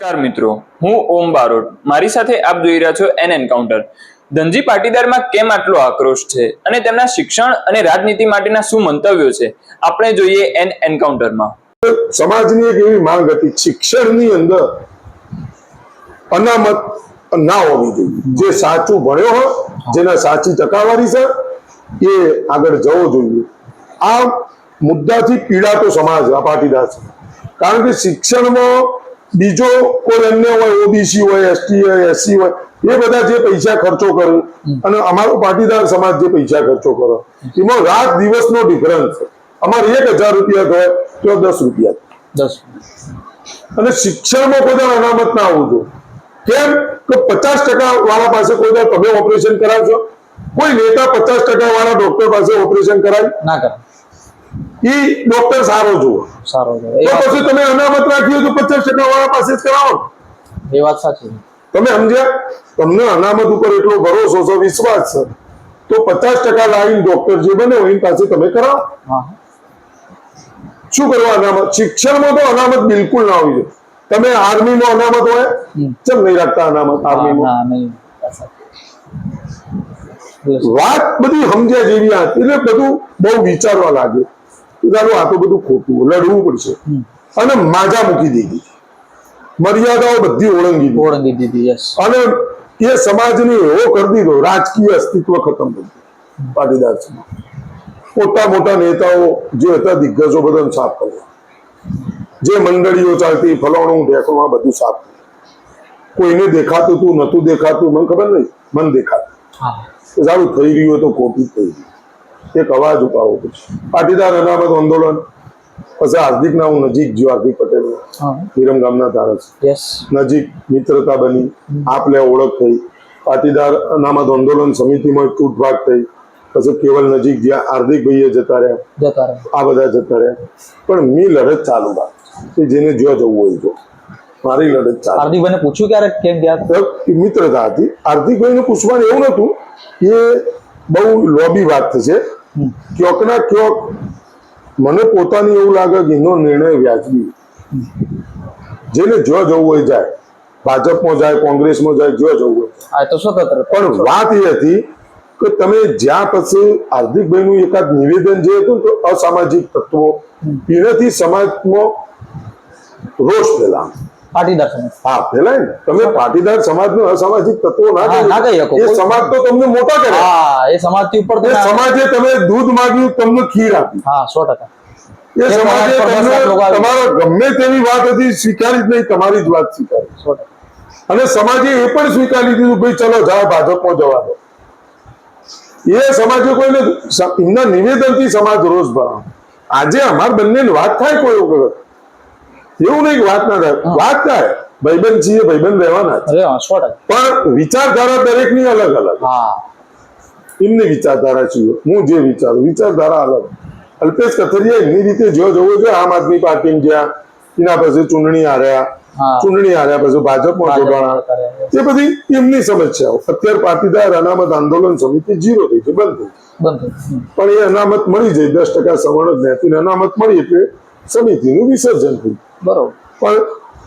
નમસ્કાર મિત્રો, હું ઓમ બારોટ. મારી સાથે આપ જોઈ રહ્યા છો એન એન્કાઉન્ટર ધનજી પાટીદારમાં કેમ આટલો આક્રોશ છે અને તેમના શિક્ષણ અને રાજનીતિ માટેના શું મંતવ્યો છે? આપણે જોઈએ એન એન્કાઉન્ટરમાં સમાજની એક એવી માંગ હતી, શિક્ષણની અંદર અનામત ના હોવી જોઈએ. જે સાચું ભણ્યો હોય, જેના સાચી ટકાવારી છે, એ આગળ જવો જોઈએ. આ મુદ્દાથી પીડાતો સમાજ, આ પાટીદાર છે. કારણ કે શિક્ષણમાં બીજો કોઈ અન્ય હોય ઓબીસી હોય એસટી હોય એસસી હોય એ બધા જે પૈસા ખર્ચો કરે અને અમારો પાટીદાર સમાજ જે પૈસા ખર્ચો કરે એમાં રાત દિવસનો ડિફરન્સ અમારે એક હજાર રૂપિયા થાય તો દસ રૂપિયા દસ. અને શિક્ષણમાં કોઈ દર અનામત ના આવવું જોઈએ. કેમ કે પચાસ ટકા વાળા પાસે કોઈ તમે ઓપરેશન કરાવશો? કોઈ નેતા પચાસ ટકા વાળા ડોક્ટર પાસે ઓપરેશન કરાય? ના કરે ઈ ડોક્ટર સારો જુઓ. સારો તો પછી તમે અનામત રાખી તો પચાસ ટકા વાળા પાસે જ કરાવો. એ વાત સાચી તમે સમજ્યા? તમને અનામત ઉપર એટલો ભરોસો છે વિશ્વાસ છે. તો પચાસ ટકા લાવીને ડોક્ટર જે બને એની પાસે તમે કરાવો. શું કરવા અનામત? શિક્ષણમાં તો અનામત બિલકુલ ના હોવી જોઈએ તમે આર્મીમાં અનામત હોય ચમ નહીં રાખતા અનામત આર્મી આર્મીમાં? વાત બધી સમજ્યા જેવી હતી એટલે બધું બહુ વિચારવા લાગે કે આ તો બધું ખોટું લડવું પડશે. અને માજા મૂકી દીધી. મર્યાદાઓ બધી ઓળંગી ઓળંગી દીધી યસ અને એ સમાજને એવો કરી દીધો રાજકીય અસ્તિત્વ ખતમ થઈ ગયું પાટીદાર સમાજ મોટા મોટા નેતાઓ જે હતા દિગ્ગજો બધાને સાફ કર્યા. જે મંડળીઓ ચાલતી ફલાણું ઢેકણું આ બધું સાફ કોઈને દેખાતું તું નતું દેખાતું મને ખબર નહીં. મન દેખાતું. સારું થઈ રહ્યું હોય તો ખોટું થઈ ગયું. એક અવાજ ઉપાડવો પડશે. પાટીદાર અનામત આંદોલન પછી હાર્દિકના હું નજીક જો હાર્દિક પટેલ વિરમ ગામના ધારાસભ્ય નજીક મિત્રતા બની. આપલે ઓળખ થઈ. પાટીદાર અનામત આંદોલન સમિતિમાં તૂટભાગ થઈ. પછી કેવલ નજીક જ્યાં હાર્દિકભાઈએ જતા રહ્યા. જતા રહે આ બધા જતા રહ્યા. પણ મી લડત ચાલુ કે જેને જો જવું હોય તો મારી લડત ચાલુ. હાર્દિકભાઈને પૂછ્યું ક્યારે? કેમ ગયા? મિત્રતા હતી. હાર્દિકભાઈને પૂછવાનું એવું નતું કે બહુ લોબી વાત થશે. ક્યોક ના ક્યોક મને પોતાની એવું લાગે કે એનો નિર્ણય વ્યાજબી. જેને જો જવું હોય જાય. ભાજપમાં જાય કોંગ્રેસમાં જાય જો જવું હોય. આ તો સ્વતંત્ર પણ વાત એ હતી કે તમે જ્યાં પછી હાર્દિકભાઈનું એકાદ નિવેદન જે હતું તો અસામાજિક તત્વો એનાથી સમાજમાં રોષ ફેલાય. પાટીદાર સમાજ. હા પેલા તમે પાટીદાર સમાજનો અસામાજિક તત્વો ના ના કહી શકો. એ સમાજ તો તમને મોટા કરે હા એ સમાજથી ઉપર એ સમાજે તમે દૂધ માંગ્યું તમને ખીર આપી. હા સો ટકા. એ સમાજે તમને તમારો ગમે તેવી વાત હતી સ્વીકારી જ નહીં તમારી જ વાત સ્વીકારી. સો ટકા. અને સમાજે એ પણ સ્વીકારી દીધું ભાઈ ચલો જાઓ ભાજપમાં જવા દો. એ સમાજે કોઈને એમના નિવેદનથી સમાજ રોષ ભરાવો. આજે અમાર બંને વાત થાય કોઈ વખત. એવું નહીં વાત ના થાય. વાત થાય. ભાઈબંધ છીએ ભાઈબંધ રહેવાના પણ વિચારધારા દરેકની અલગ અલગ એમની વિચારધારા છીએ હું જે વિચારું વિચારધારા અલગ. અલ્પેશ કથરિયા એમની રીતે જો જવો જોઈએ આમ આદમી પાર્ટી ગયા એના પછી ચૂંટણી હાર્યા. ચૂંટણી હાર્યા પછી ભાજપમાં જોડાણા. એ બધી એમની સમસ્યાઓ. અત્યારે પાટીદાર અનામત આંદોલન સમિતિ જીરો થઈ છે બંધ થઈ. પણ એ અનામત મળી જાય દસ ટકા સવર્ણ જ્ઞાતિને અનામત મળી એટલે સમિતિનું વિસર્જન થયું બરોબર. પણ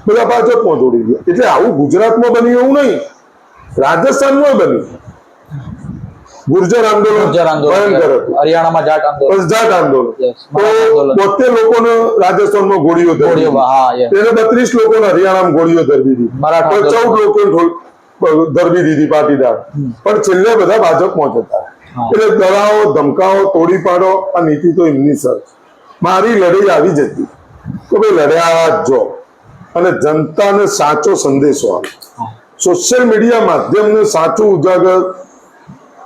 બધા ભાજપમાં જોડી ગયા. એટલે આવું ગુજરાતમાં બન્યું એવું નહીં. રાજસ્થાનમાં બન્યું. ગુર્જર આંદોલન ભયંકર હતું. હરિયાણામાં જાટ આંદોલન. જાટ આંદોલન. તો બોતેર લોકોને રાજસ્થાનમાં ગોળીઓ ધરી તેને બત્રીસ લોકોને હરિયાણામાં ગોળીઓ ધરવી દીધી. ચૌદ લોકો લોકોને ધરવી દીધી પાટીદાર. પણ છેલ્લે બધા ભાજપમાં જતા. એટલે ડરાવો ધમકાઓ તોડી પાડો આ નીતિ તો એમની સર મારી લડાઈ આવી જતી. તો ભાઈ લડ્યા જ અને જનતાને સાચો સંદેશો આવે સોશિયલ મીડિયા માધ્યમને સાચું ઉજાગર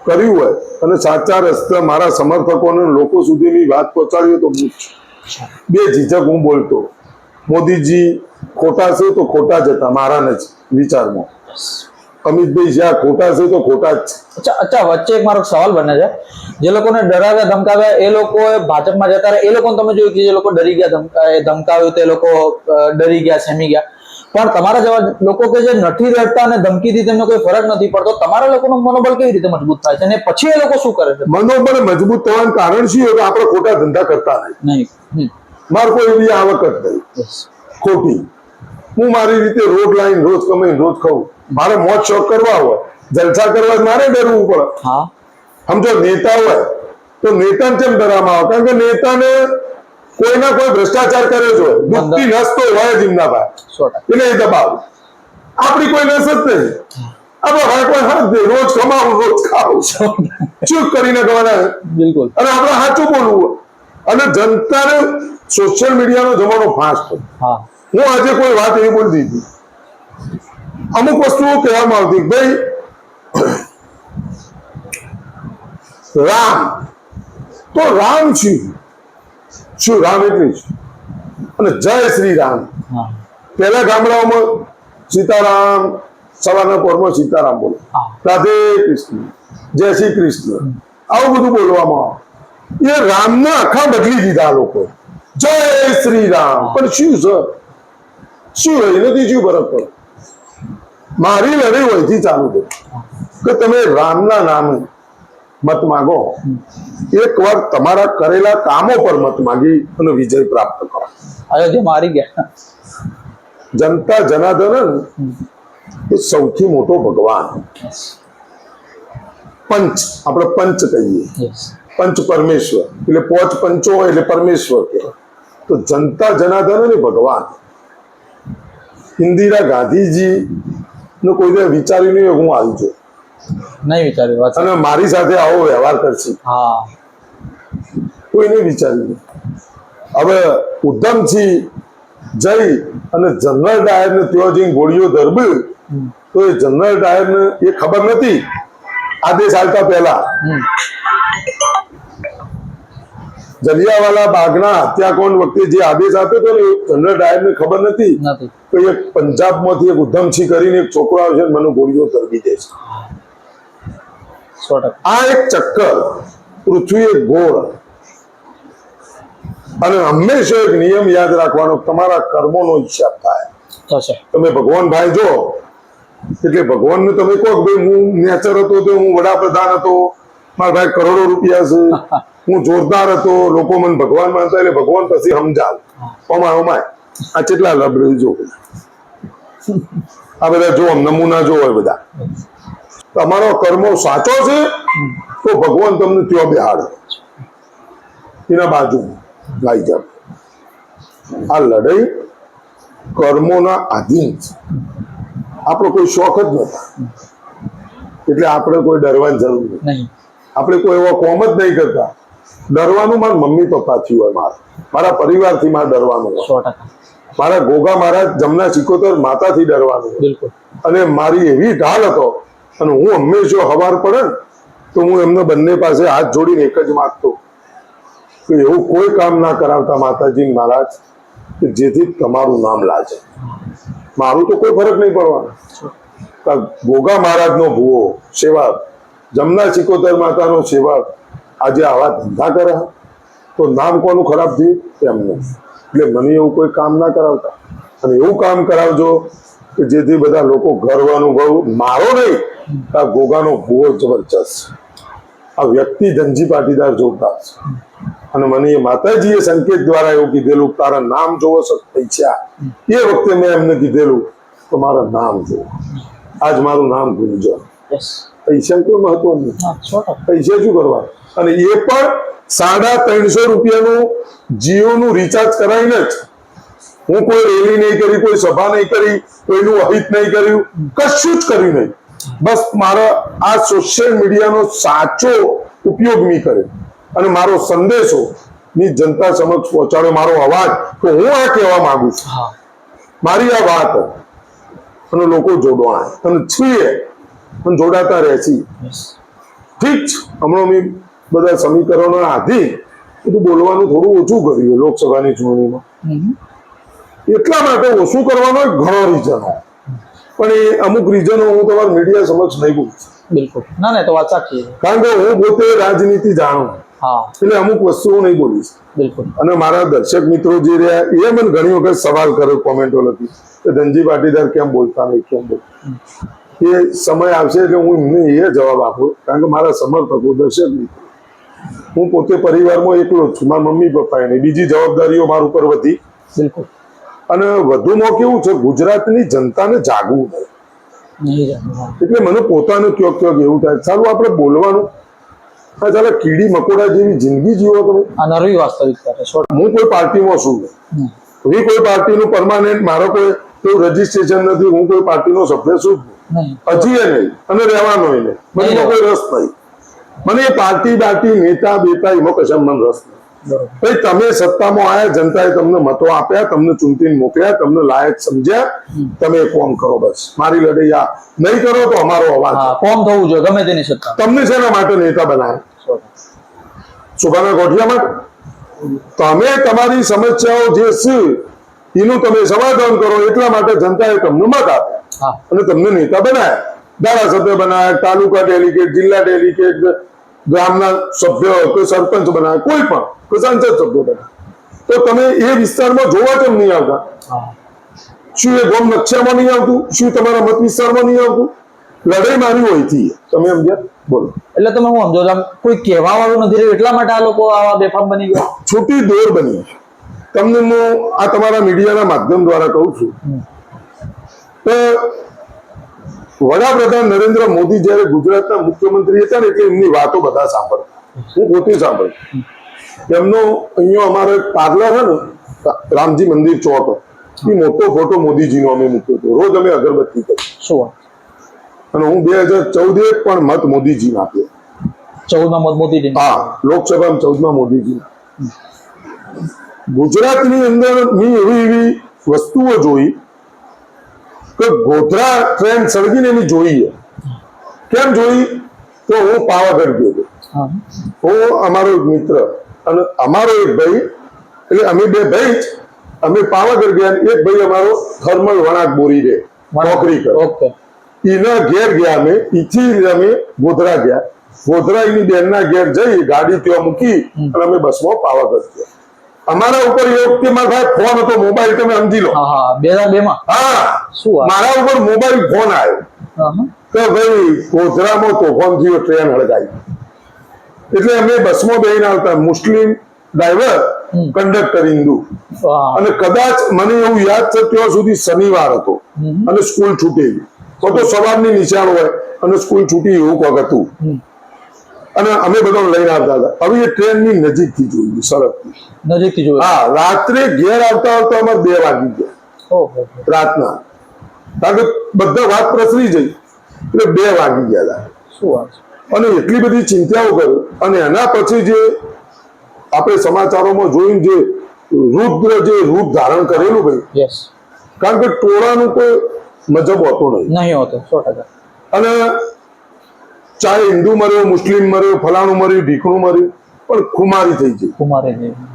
કર્યું હોય અને સાચા રસ્તે મારા સમર્થકોને લોકો સુધીની વાત પહોંચાડી તો હું બે ઝીઝક હું બોલતો. મોદીજી ખોટા છે તો ખોટા જ હતા, મારા જ વિચારમાં. અમિતભાઈ જ્યાં ખોટા છે તો ખોટા જ અચ્છા અચ્છા વચ્ચે એક મારો સવાલ બને છે. જે લોકોને ડરાવ્યા ધમકાવ્યા એ લોકો ભાજપમાં જતા રહે એ લોકોને તમે જોયું કે જે લોકો ડરી ગયા ધમકા ધમકાવ્યું તે લોકો ડરી ગયા સેમી ગયા. પણ તમારા જેવા લોકો કે જે નથી રહેતા અને ધમકીથી તેમને કોઈ ફરક નથી પડતો તમારા લોકોનું મનોબળ કેવી રીતે મજબૂત થાય છે? અને પછી એ લોકો શું કરે છે? મનોબળ મજબૂત થવાનું કારણ શું હોય કે આપણે ખોટા ધંધા કરતા નહીં. નહીં. મારે કોઈ એવી આવક જ નહીં. ખોટી. હું મારી રીતે રોડ લાઈન રોજ કમાઈને રોજ ખાઉં. મારે મોજ શોખ કરવા હોય. જલસા કરવા મારે ડરવું પડે. સમજો નેતા હોય તો નેતા કેમ ડરામાં આવે? કારણ કે નેતાને કોઈના કોઈ ભ્રષ્ટાચાર કર્યો છે દુખતી નસ તો હોય જ ભાઈ. એટલે એ દબાવ. આપણી કોઈ નસ જ નહીં. આપણે હવે કોઈ હાથ નહીં રોજ કમાવું રોજ ખાવું ચૂપ કરીને કમાના. બિલકુલ. અને આપણે સાચું બોલવું અને જનતાને સોશિયલ મીડિયાનો જમાનો ફાસ્ટ હું આજે કોઈ વાત એવી બોલી દીધી. અમુક વસ્તુઓ કહેવામાં આવતી ભાઈ રામ. તો રામ શું શું રામ એટલે જ? અને જય શ્રી રામ. પહેલા ગામડાઓમાં સીતારામ સવારના પોરમાં સીતારામ બોલે. રાધે કૃષ્ણ જય શ્રી કૃષ્ણ. આવું બધું બોલવામાં આવે. એ રામને આખા બદલી દીધા લોકો. જય શ્રી રામ. પણ શું છે? શું એનાથી શું ફરક પડે મારી લડાઈ વહીથી ચાલુ છે. કે તમે રામના નામે મત માગો. એક વાર તમારા કરેલા કામો પર મત માગી અને વિજય પ્રાપ્ત કરો. હારી ગયા. જનતા જનાર્દન એ સૌથી મોટો ભગવાન. પંચ આપણે પંચ કહીએ. પંચ પરમેશ્વર એટલે પોચ પંચો હોય એટલે પરમેશ્વર કહેવાય. તો જનતા જનાર્દન અને ભગવાન. ઇન્દિરા ગાંધીજી નો કોઈ વિચાર્યું નહીં હું આવી જાઉં નહીં વિચાર્યું વાત અને મારી સાથે આવો વ્યવહાર કરશે. હા. કોઈને વિચાર્યું. નહીં હવે ઉધમસિંહ જઈ અને જનરલ ડાયરને ત્યાં જઈને ગોળીઓ ધરબી તો એ જનરલ ડાયરને એ ખબર નથી. આદેશ આવતા પહેલા. જલિયાવાલા બાગના હત્યાકાંડ વખતે જે આદેશ આપ્યો હતો ને જનરલ ડાયરને ખબર નથી. કે એક પંજાબમાંથી એક ઉધમસિંહ કરીને એક છોકરો આવશે મને ગોળીઓ ધરબી દે છે. આ એક ચક્કર પૃથ્વી એક ગોળ. અને હંમેશા એક નિયમ યાદ રાખવાનો તમારા કર્મોનો હિસાબ થાય. તમે ભગવાન ભાઈ જો એટલે ભગવાનને તમે કહો કે ભાઈ હું નેચર હતો તો હું વડાપ્રધાન હતો મારા ભાઈ કરોડો રૂપિયા છે. હું જોરદાર હતો. લોકો મને ભગવાન માનતા એટલે ભગવાન પછી સમજાવ. અમાય અમાય આ કેટલા લબડી જો આ બધા જો નમૂના જો હોય બધા. તમારો કર્મો સાચો છે, તો ભગવાન તમને ત્યાં બેહાડે. એના બાજુ લાઈ જાવ આ લડાઈ કર્મોના આધીન છે. આપણો કોઈ શોખ જ નથી એટલે આપણે કોઈ ડરવાની જરૂર નહીં. આપણે કોઈ એવો કોમ જ નહીં કરતા. ડરવાનું મારા મમ્મી પપ્પાથી હોય મારા. મારા પરિવારથી મારે ડરવાનું હોય. મારા ગોગા મારા જમના સિકોતર માતાથી ડરવાનું અને મારી એવી ઢાલ હતો અને હું હંમેશા હવાર પડે ને તો હું એમને બંને પાસે હાથ જોડીને એક જ માગતો. કે એવું કોઈ કામ ના કરાવતા માતાજી મહારાજ કે જેથી તમારું નામ લાજે. મારું તો કોઈ ફરક નહીં પડવાનો. ગોગા ગોગા મહારાજનો ભૂવો સેવા જમના સિકોતર માતાનો સેવા આજે આવા ધંધા કરે તો નામ કોનું ખરાબ થયું? તેમનું એટલે મને એવું કોઈ કામ ના કરાવતા. અને એવું કામ કરાવજો કે જેથી બધા લોકો ગર્વ અનુભવ. મારો નહીં, આ ગોગાનો ભૂવો જબરજસ્ત. આ વ્યક્તિ ધનજી પાટીદાર જોતા અને મને એ માતાજીએ સંકેત દ્વારા એવું કીધેલું, તારા નામ જોવો છો પૈસા. એ વખતે મેં એમને કીધેલું, તો મારા નામ જોવો આજ મારું નામ ગુંજન. પૈસા કોઈ મહત્વ નહીં પૈસા શું કરવા? અને એ પણ સાડા ત્રણસો રૂપિયાનું જીઓનું રિચાર્જ કરાવીને જ હું કોઈ રેલી નહીં કરી કોઈ સભા નહીં કરી કોઈનું અહિત નહીં કર્યું કશું જ કર્યું નહીં. બસ મારા આ સોશિયલ મીડિયાનો સાચો ઉપયોગ નહીં કર્યો અને મારો સંદેશો ની જનતા સમક્ષ પહોંચાડ્યો મારો અવાજ તો હું આ કહેવા માંગુ છું. મારી આ વાત અને લોકો જોડવાના અને છીએ પણ જોડાતા રહેશી. યસ ઠીક છે. હમણાં અમે બધા સમીકરણો આધીન બધું બોલવાનું થોડું ઓછું કર્યું લોકસભાની ચૂંટણીમાં. એટલા માટે ઓછું કરવાનો ઘણો રીઝન પણ એ અમુક રીઝનો હું તમારા મીડિયા સમક્ષ નહીં બોલું બિલકુલ. ના ના તો વાત સાચી કારણ કે હું પોતે રાજનીતિ જાણું હા. એટલે અમુક વસ્તુઓ નહીં બોલીશ બિલકુલ. અને મારા દર્શક મિત્રો જે રહ્યા એ મને ઘણી વખત સવાલ કર્યો કોમેન્ટો લખી. કે ધનજી પાટીદાર કેમ બોલતા નહીં કેમ બોલતા એ સમય આવશે એટલે હું એમને એ જવાબ આપું. કારણ કે મારા સમર્થકો દર્શક મિત્રો હું પોતે પરિવારમાં એકલો જ છું. મારા મમ્મી પપ્પા એની બીજી જવાબદારીઓ મારા ઉપર વધી. બિલકુલ. અને વધુમાં કેવું છે ગુજરાતની જનતાને જાગવું. એટલે મને પોતાનું ક્યોક ક્યોક એવું થાય. સારું આપણે બોલવાનું. હા ચાલો કીડી મકોડા જેવી જિંદગી જીવો તમે. આ વાસ્તવિકતા હું કોઈ પાર્ટીમાં છું હમ. કોઈ પાર્ટીનું પરમાનન્ટ મારો કોઈ કોઈ રજીસ્ટ્રેશન નથી હું કોઈ પાર્ટીનો સભ્ય છું હજી નહીં. અને રહેવાનો નહીં મને કોઈ રસ નહીં. મને એ પાર્ટી બાર્ટી નેતા બેતા એમાં કશા મને રસ નહીં. ભાઈ તમે સત્તામાં આવ્યા જનતાએ તમને મતો આપ્યા તમને ચૂંટીને મોકલ્યા તમને લાયક સમજ્યા. તમે કોમ કરો બસ. મારી લડાઈ આ. નહીં કરો તો અમારો અવાજ. કોમ થવું જોઈએ ગમે તેની સત્તા. તમને શેના માટે નેતા બનાવ્યા સો સુભાના ગોઠિયા માટે? તમે તમારી સમસ્યાઓ જે છે એનું તમે સમાધાન કરો એટલા માટે જનતાએ તમને મત આપ્યા. અને તમને નેતા બનાવ્યા ધારાસભ્ય બનાવ્યા તાલુકા ડેલિગેટ જિલ્લા ડેલિગેટ ગ્રામના સભ્ય કે સરપંચ બનાવ્યા કોઈ પણ કે સાંસદ સભ્યો બનાવ્યા તો તમે એ વિસ્તારમાં જોવા કેમ નહીં આવતા? શું એ ગોમ નકશામાં નહીં આવતું? શું તમારા મત વિસ્તારમાં નહીં આવતું? લડાઈ મારી હોયથી તમે સમજ્યા બોલો. એટલે તમે હું સમજો કોઈ કહેવા વાળું નથી રહ્યું? એટલા માટે આ લોકો આવા બેફામ બની ગયા? છૂટી દોર બની તમને હું આ તમારા મીડિયાના માધ્યમ દ્વારા કહું છું. તો વડાપ્રધાન નરેન્દ્ર મોદી જ્યારે ગુજરાતના મુખ્યમંત્રી હતા ને એટલે એમની વાતો બધા સાંભળતા. હું પોતે સાંભળ. એમનો અહીંયા અમારો એક પાર્લર છે ને રામજી મંદિર ચોક. એ મોટો ફોટો મોદીજીનો અમે મૂક્યો હતો. રોજ અમે અગરબત્તી કરી શું અને હું બે હજાર ચૌદે પણ મત મોદીજીને આપ્યો. ચૌદમાં મત મોદીજી હા લોકસભામાં ચૌદમાં મોદીજી ગુજરાતની અંદર મેં એવી એવી વસ્તુઓ જોઈ કે ગોધરા ટ્રેન સળગીને એની જોઈ કેમ જોઈ? તો હું પાવાગઢ ગયો હું. અમારો એક મિત્ર અને અમારો એક ભાઈ એટલે અમે બે ભાઈ જ અમે પાવાગઢ ગયા એક ભાઈ અમારો થર્મલ વણાક બોરી રે નોકરી કરે. ઓકે. એના ઘેર ગયા અમે ઈથી અમે ગોધરા ગયા. ગોધરા એની બેનના ઘેર જઈ ગાડી ત્યાં મૂકી અને અમે બસમાં પાવાગઢ ગયા. અમારા ઉપર વખતે મારા ભાઈ ફોન હતો મોબાઈલ તમે સમજી લો. હા હા બે હજાર બે માં હા. શું મારા ઉપર મોબાઈલ ફોન આવ્યો. કે ભાઈ ગોધરામાં તોફાન થયો ટ્રેન હળગાઈ. એટલે અમે બસમાં બેહીને આવતા મુસ્લિમ ડ્રાઈવર કંડક્ટર હિન્દુ. અને કદાચ મને એવું યાદ છે ત્યાં સુધી શનિવાર હતો. અને સ્કૂલ છૂટેલી તો તો સવારની નિશાળ હોય અને સ્કૂલ છૂટી એવું કોક હતું. અને અમે બધા લઈને આવતા હતા. હવે એ ટ્રેનની નજીકથી જોયું સડકથી નજીકથી જોયું. હા રાત્રે ઘેર આવતા આવતા અમારે બે વાગી ગયા. રાતના. કારણ કે બધા વાત પ્રસરી જઈ. એટલે બે વાગી ગયા હતા. શું વાત અને એટલી બધી ચિંતાઓ કરી. અને એના પછી જે આપણે સમાચારોમાં જોયું જે રુદ્ર જે રૂપ ધારણ કરેલું ભાઈ યસ કારણ કે ટોળાનું કોઈ મજબ હોતો નહીં. નહીં હોતો સો ટકા. અને ચાહે હિન્દુ મર્યો મુસ્લિમ મર્યો ફલાણું મર્યું ઢીકણું મર્યું પણ ખુમારી થઈ ગઈ.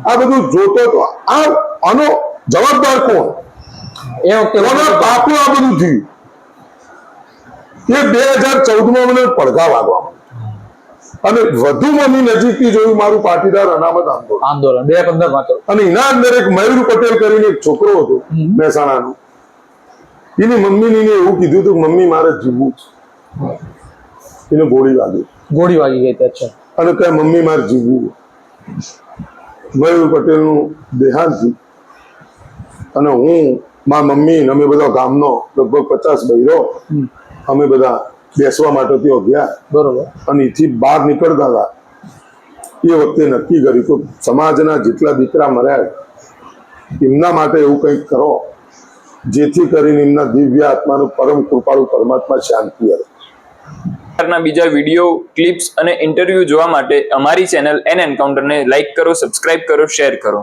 આ બધું જોતો તો આ આનો જવાબદાર કોણ? એ વખતે બાપુ આ બધું થયું. એ બે હજાર ચૌદમાં મને પડઘા વાગવા માંડ્યા. અને વધુમાં મેં નજીકથી જોયું મારું પાટીદાર અનામત આંદોલન. આંદોલન બે પંદર અને એના અંદર એક મયુર પટેલ કરીને એક છોકરો હતો. મહેસાણાનો. એની મમ્મી ને એવું કીધું હતું મમ્મી મારે જીવવું છે." એને ગોળી વાગી. ગોળી વાગી ગઈ અચ્છા. અને કહે મમ્મી મારે જીવવું છે." મયુર પટેલનું દેહાંત થયું અને હું મારા મમ્મી ને અમે બધા ગામનો લગભગ પચાસ બૈરો અમે બધા બેસવા માટે ત્યાં ગયા. બરોબર. અને એથી બહાર નીકળતા હતા. એ વખતે નક્કી કર્યું તો સમાજના જેટલા દીકરા મર્યા એમના માટે એવું કંઈક કરો જેથી કરીને એમના દિવ્ય આત્માનું પરમ કૃપાળુ પરમાત્મા શાંતિ આવે. પ્રકારના બીજા વીડિયો, ક્લિપ્સ અને ઇન્ટરવ્યૂ જોવા માટે અમારી ચેનલ એન એન્કાઉન્ટરને લાઇક કરો સબસ્ક્રાઇબ કરો, શેર કરો.